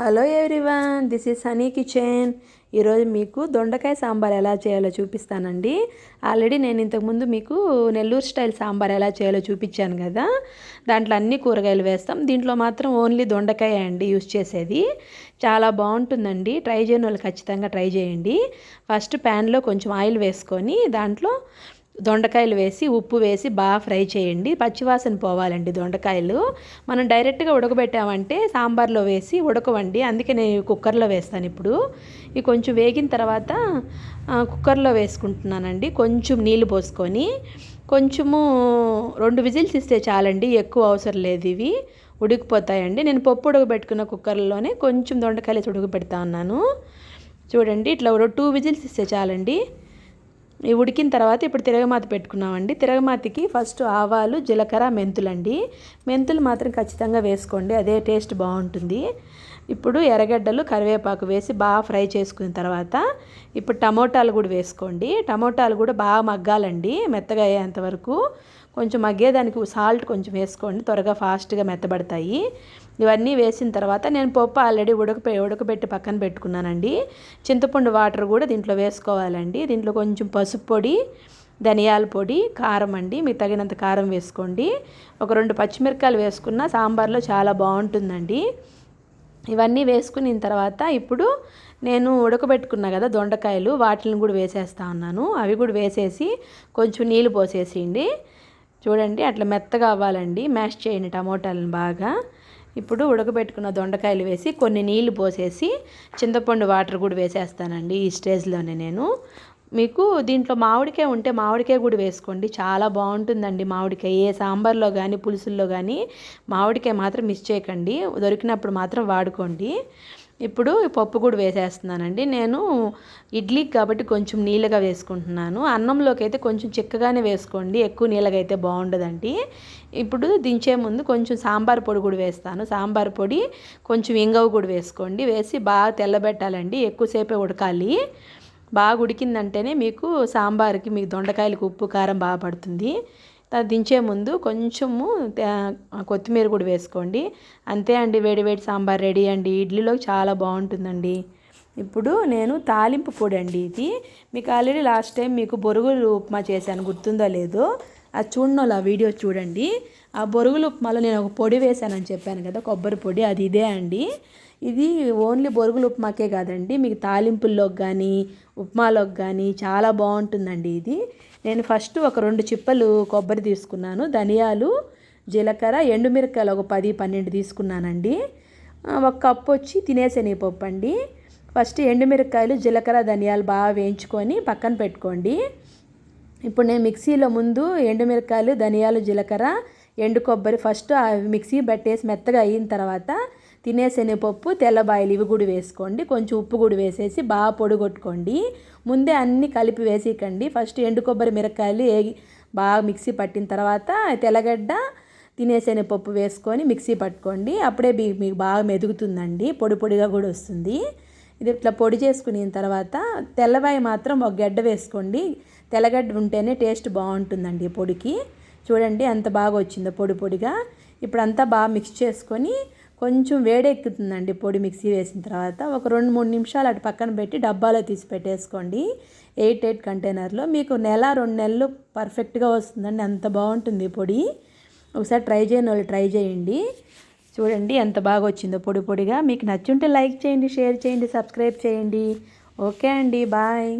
Hello everyone this is Honey Kitchen. ఈరోజు మీకు దొండకాయ సాంబార్ ఎలా చేయాలో చూపిస్తానండి. ఆల్రెడీ నేను ఇంతకుముందు మీకు నెల్లూరు స్టైల్ సాంబార్ ఎలా చేయాలో చూపించాను కదా. దాంట్లో అన్ని కూరగాయలు వేస్తాం. దీంట్లో మాత్రం ఓన్లీ దొండకాయ అండి యూస్ చేసేది. చాలా బాగుంటుందండి. ట్రై చేయని వాళ్ళు ఖచ్చితంగా ట్రై చేయండి. ఫస్ట్ ప్యాన్లో కొంచెం ఆయిల్ వేసుకొని దాంట్లో దొండకాయలు వేసి ఉప్పు వేసి బాగా ఫ్రై చేయండి. పచ్చివాసన పోవాలండి దొండకాయలు. మనం డైరెక్ట్గా ఉడకబెట్టామంటే సాంబార్లో వేసి ఉడకవండి. అందుకే నేను కుక్కర్లో వేస్తాను ఇప్పుడు. ఇవి కొంచెం వేగిన తర్వాత కుక్కర్లో వేసుకుంటున్నానండి. కొంచెం నీళ్ళు పోసుకొని కొంచెము రెండు విజిల్స్ ఇస్తే చాలండి. ఎక్కువ అవసరం లేదు ఇవి. ఉడికిపోతాయండి. నేను పప్పు ఉడకబెట్టుకున్న కుక్కర్లోనే కొంచెం దొండకాయలు ఉడకబెడతా ఉన్నాను. చూడండి ఇట్లా టూ విజిల్స్ ఇస్తే చాలండి. ఉడికిన తర్వాత ఇప్పుడు తిరగమాత పెట్టుకున్నామండి. తిరగమాతకి ఫస్ట్ ఆవాలు జీలకర్ర మెంతులండి. మెంతులు మాత్రం ఖచ్చితంగా వేసుకోండి. అదే టేస్ట్ బాగుంటుంది. ఇప్పుడు ఎర్రగడ్డలు కరివేపాకు వేసి బాగా ఫ్రై చేసుకున్న తర్వాత ఇప్పుడు టమోటాలు కూడా వేసుకోండి. టమోటాలు కూడా బాగా మగ్గాలండి మెత్తగా అయ్యేంత వరకు. కొంచెం మగ్గేదానికి సాల్ట్ కొంచెం వేసుకోండి త్వరగా ఫాస్ట్గా మెత్తబడతాయి. ఇవన్నీ వేసిన తర్వాత నేను పప్పు ఆల్రెడీ ఉడకపే ఉడకబెట్టి పక్కన పెట్టుకున్నానండి. చింతపండు వాటర్ కూడా దీంట్లో వేసుకోవాలండి. దీంట్లో కొంచెం పసుపు పొడి ధనియాల పొడి కారం అండి. మీకు తగినంత కారం వేసుకోండి. ఒక రెండు పచ్చిమిరపకాయలు వేసుకున్న సాంబార్లో చాలా బాగుంటుందండి. ఇవన్నీ వేసుకున్న తర్వాత ఇప్పుడు నేను ఉడకబెట్టుకున్నా కదా దొండకాయలు వాటిని కూడా వేసేస్తా ఉన్నాను. అవి కూడా వేసేసి కొంచెం నీళ్ళు పోసేసేయండి. చూడండి అట్లా మెత్తగా అవ్వాలండి. మ్యాష్ చేయండి టమోటాలను బాగా. ఇప్పుడు ఉడకబెట్టుకున్న దొండకాయలు వేసి కొన్ని నీళ్ళు పోసేసి చింతపండు వాటర్ కూడా వేసేస్తానండి ఈ స్టేజ్లోనే నేను. మీకు దీంట్లో మామిడికాయ ఉంటే మామిడికాయ కూడా వేసుకోండి. చాలా బాగుంటుందండి మామిడికాయ. ఏ సాంబార్లో కానీ పులుసుల్లో కానీ మామిడికాయ మాత్రం మిస్ చేయకండి. దొరికినప్పుడు మాత్రం వాడుకోండి. ఇప్పుడు పప్పు కూడా వేసేస్తున్నానండి. నేను ఇడ్లీకి కాబట్టి కొంచెం నీళ్ళగా వేసుకుంటున్నాను. అన్నంలోకి అయితే కొంచెం చిక్కగానే వేసుకోండి. ఎక్కువ నీళ్ళగా అయితే బాగుండదండి. ఇప్పుడు దించే ముందు కొంచెం సాంబార్ పొడి కూడా వేస్తాను. సాంబార్ పొడి కొంచెం ఇంగవ కూడా వేసుకోండి. వేసి బాగా తెల్లబెట్టాలండి. ఎక్కువసేపే ఉడకాలి. బాగా ఉడికిందంటేనే మీకు సాంబార్కి మీకు దొండకాయలకు ఉప్పు కారం బాగా పడుతుంది. దించే ముందు కొంచెము కొత్తిమీర కూడా వేసుకోండి. అంతే అండి వేడి వేడి సాంబార్ రెడీ అండి. ఇడ్లీలోకి చాలా బాగుంటుందండి. ఇప్పుడు నేను తాలింపు పొడి అండి ఇది. మీకు ఆల్రెడీ లాస్ట్ టైం మీకు బొరుగులు ఉప్మా చేశాను గుర్తుందో లేదో? అది చూడండి ఆ వీడియో చూడండి. ఆ బొరుగులు ఉప్మాలో నేను ఒక పొడి వేశానని చెప్పాను కదా కొబ్బరి పొడి అది ఇదే అండి. ఇది ఓన్లీ బొరుగులు ఉప్మాకే కాదండి మీకు తాలింపుల్లోకి కానీ ఉప్మాలోకి కానీ చాలా బాగుంటుందండి ఇది. నేను ఫస్ట్ ఒక రెండు చిప్పలు కొబ్బరి తీసుకున్నాను ధనియాలు జీలకర్ర ఎండుమిరకాయలు ఒక పది పన్నెండు తీసుకున్నానండి. ఒక కప్పు వచ్చి తినేశనగపప్పు అండి ఫస్ట్ ఎండుమిరకాయలు జీలకర్ర ధనియాలు బాగా వేయించుకొని పక్కన పెట్టుకోండి. ఇప్పుడు నేను మిక్సీలో ముందు ఎండుమిరకాయలు ధనియాలు జీలకర్ర ఎండు కొబ్బరి ఫస్ట్ మిక్సీ పెట్టేసి మెత్తగా అయిన తర్వాత తినే శనగపప్పు తెల్లబాయలు ఇవి కూడా వేసుకోండి. కొంచెం ఉప్పు కూడా వేసేసి బాగా పొడి కొట్టుకోండి. ముందే అన్నీ కలిపి వేసేయకండి. ఫస్ట్ ఎండు కొబ్బరి మిరకాయలు ఏగి బాగా మిక్సీ పట్టిన తర్వాత తెల్లగడ్డ తినే పప్పు వేసుకొని మిక్సీ పట్టుకోండి. అప్పుడే మీకు బాగా మెదుగుతుందండి. పొడి పొడిగా కూడా వస్తుంది. ఇది ఇట్లా పొడి చేసుకున్న తర్వాత తెల్లబాయి మాత్రం ఒక గడ్డ వేసుకోండి. తెల్లగడ్డ ఉంటేనే టేస్ట్ బాగుంటుందండి పొడికి. చూడండి ఎంత బాగా వచ్చిందో పొడి పొడిగా. ఇప్పుడు అంతా బాగా మిక్స్ చేసుకొని కొంచెం వేడెక్కుతుందండి పొడి మిక్సీ వేసిన తర్వాత ఒక రెండు మూడు నిమిషాలు అటు పక్కన పెట్టి డబ్బాలో తీసి పెట్టేసుకోండి. ఎయిట్ ఎయిట్ కంటైనర్లో మీకు నెల రెండు నెలలు పర్ఫెక్ట్గా వస్తుందండి. అంత బాగుంటుంది పొడి. ఒకసారి ట్రై చేయని వాళ్ళు ట్రై చేయండి. చూడండి ఎంత బాగా వచ్చిందో పొడి పొడిగా. మీకు నచ్చుంటే లైక్ చేయండి షేర్ చేయండి సబ్స్క్రైబ్ చేయండి. ఓకే అండి బాయ్.